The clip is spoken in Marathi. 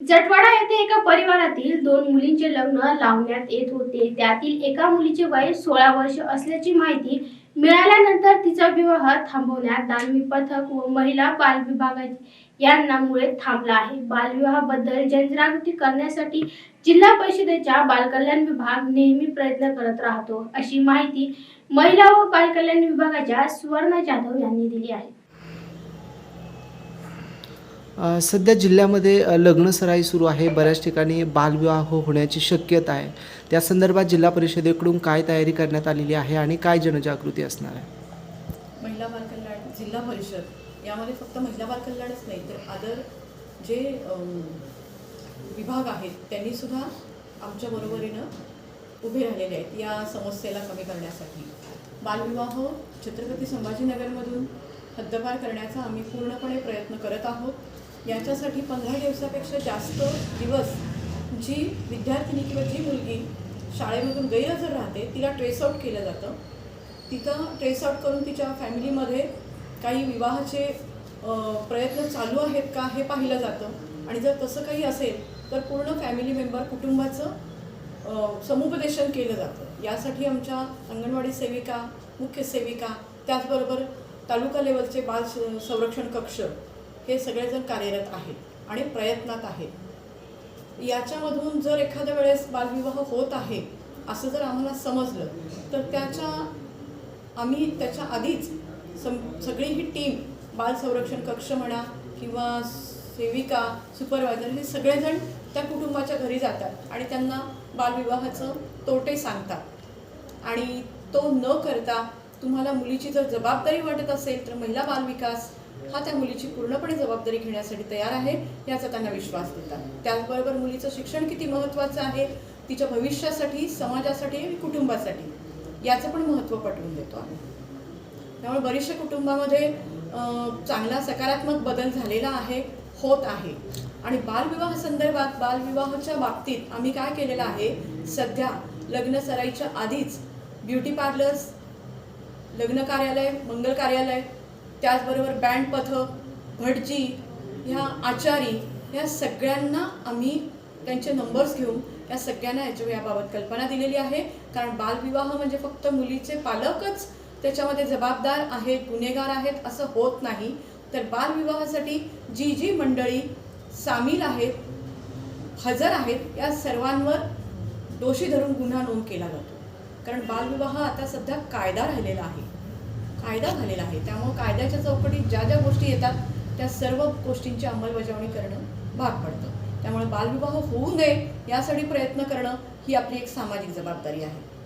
जटवाडा येथे एका परिवारातील दोन मुलींचे लग्न लावण्यात येत होते. त्यातील एका मुलीचे वय सोळा वर्ष असल्याची माहिती मिळाल्यानंतर तिचा विवाह थांबवण्यात दानवी पथक व महिला बाल विभागा यांनामुळे थांबला आहे. बालविवाहाबद्दल जनजागृती करण्यासाठी जिल्हा परिषदेच्या बालकल्याण विभाग नेहमी प्रयत्न करत राहतो अशी माहिती महिला व बालकल्याण विभागाच्या सुवर्ण जाधव यांनी दिली आहे. सध्या जिल्ह्यामध्ये लग्नसराई सुरू आहे. बऱ्याच ठिकाणी बालविवाह हो-, होण्याची शक्यता आहे. त्या संदर्भात जिल्हा परिषदेकडून काय तयारी करण्यात आलेली आहे आणि काय जनजागृती असणार आहे? महिला बालकल्याण जिल्हा परिषद. यामध्ये फक्त महिला बालकल्याणच नाही तर अदर जे विभाग आहेत त्यांनी सुद्धा आमच्या बरोबरीनं उभे राहिलेले आहेत या समस्येला कमी करण्यासाठी. बालविवाह छत्रपती संभाजीनगरमधून हद्दपार करण्याचा आम्ही पूर्णपणे प्रयत्न करत आहोत. याच्यासाठी पंधरा दिवसापेक्षा जास्त दिवस जी विद्यार्थिनी किंवा जी मुलगी शाळेमधून गैरहजर राहते तिला ट्रेसआउट केलं जातं. तिथं ट्रेसआउट करून तिच्या फॅमिलीमध्ये काही विवाहाचे प्रयत्न चालू आहेत का हे पाहिलं जातं. आणि जर तसं काही असेल तर पूर्ण फॅमिली मेंबर कुटुंबाचं समुपदेशन केलं जातं. यासाठी आमच्या अंगणवाडी सेविका मुख्य सेविका त्याचबरोबर तालुका लेवलचे बाल स- संरक्षण कक्ष हे सगळेजण कार्यरत आहेत आणि प्रयत्नात आहेत याच्यामधून जर एखाद्या वेळेस बालविवाह होत आहे असं जर आम्हाला समजलं तर त्याच्या आम्ही त्याच्या आधीच सम सगळी ही टीम बाल संरक्षण कक्ष म्हणा किंवा सेविका सुपरवायझर हे सगळेजण त्या कुटुंबाच्या घरी जातात आणि त्यांना बालविवाहाचं तोटे सांगतात. आणि तो न करता तुम्हाला मुलीची जर जबाबदारी वाटत असेल तर महिला बालविकास हा त्या मुलीची पूर्णपणे जबाबदारी घेण्यासाठी तयार आहे याचा त्यांना विश्वास देतात त्याचबरोबर मुलीचं शिक्षण किती महत्त्वाचं आहे तिच्या भविष्यासाठी समाजासाठी आणि कुटुंबासाठी याचं पण महत्त्व पटवून देतो आम्ही. त्यामुळे बरेचशा कुटुंबामध्ये चांगला सकारात्मक बदल झालेला आहे होत आहे. आणि बालविवाह संदर्भात बालविवाहाच्या बाबतीत आम्ही काय केलेलं आहे सध्या लग्न सराईच्या आधीच ब्युटी पार्लर्स लग्न कार्यालय मंगल कार्यालय त्याचबरोबर बँड पथक भटजी ह्या आचारी ह्या सगळ्यांना आम्ही त्यांचे नंबर्स घेऊन या सगळ्यांना याच्या याबाबत कल्पना दिलेली आहे. कारण बालविवाह म्हणजे फक्त मुलीचे पालकच त्याच्यामध्ये जबाबदार आहेत गुन्हेगार आहेत असं होत नाही. तर बालविवाहासाठी जी जी मंडळी सामील आहेत हजर आहेत या सर्वांवर दोषी धरून गुन्हा नोंद केला जातो. कारण बालविवाह आता सध्या कायदा राहिलेला आहे. कायदा झालेला आहे. त्यामुळे कायद्याच्या चौकटीत ज्या ज्या गोष्टी येतात त्या सर्व गोष्टींची अंमलबजावणी करणं भाग पडतं. त्यामुळे बालविवाह होऊ नये यासाठी प्रयत्न करणं ही आपली एक सामाजिक जबाबदारी आहे.